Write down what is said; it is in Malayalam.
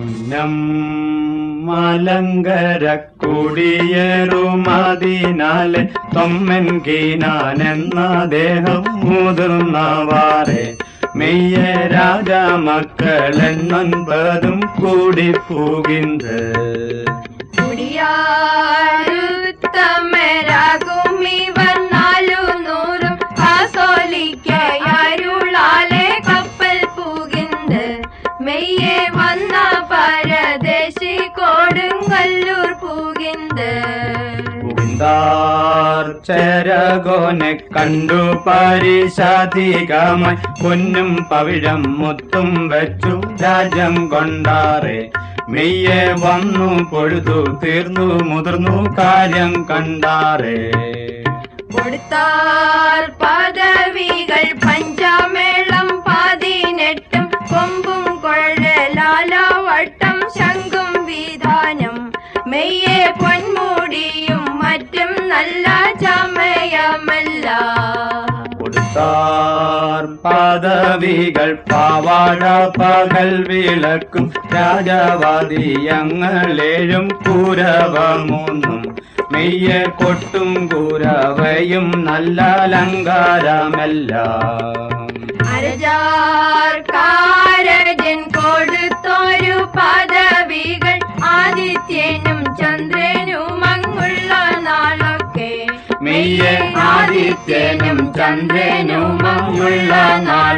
മുന്നം മലങ്കര കുടിയേറുമതിനാലെ തൊമ്മൻ കീനാനെന്ന ദേഹം മുതിർന്നവാറെ. മെയ്യ രാജമക്കൾ എന്നൊൻപതും കൂടി പൂകിന്ത് കുടിയാരുത്തമരാകുമിവർ മെയ്യെ വന്ന പരദേശി കൊടുങ്ങല്ലൂർ പൂകിന്ത് പൂവിന്താർ ചരകോനെ കണ്ടു പരിശാധികമായി. പൊന്നും പവിഴം മുത്തും വെച്ചു രാജം കൊണ്ടാറെ. മെയ്യെ വന്നു പൊഴുതു തീർന്നു മുതിർന്നു കാര്യം കണ്ടാറേ. കൊടുത്താർ പദവികൾ പഞ്ചമേളം മെയ്യെ പൊന്മുടിയും മറ്റും നല്ല ചമയമല്ല. കൊടുത്താർ പദവികൾ പാവാഴ പകൽ വിളക്കും. രാജവാദിയങ്ങളേഴും കൂരവ മൂന്നും മെയ്യ കൊട്ടും കൂരവയും നല്ല അലങ്കാരമെല്ലാം. മെയ്യ ആദിത്യനും ചന്ദ്രനുമുള്ള നാളൊക്കെ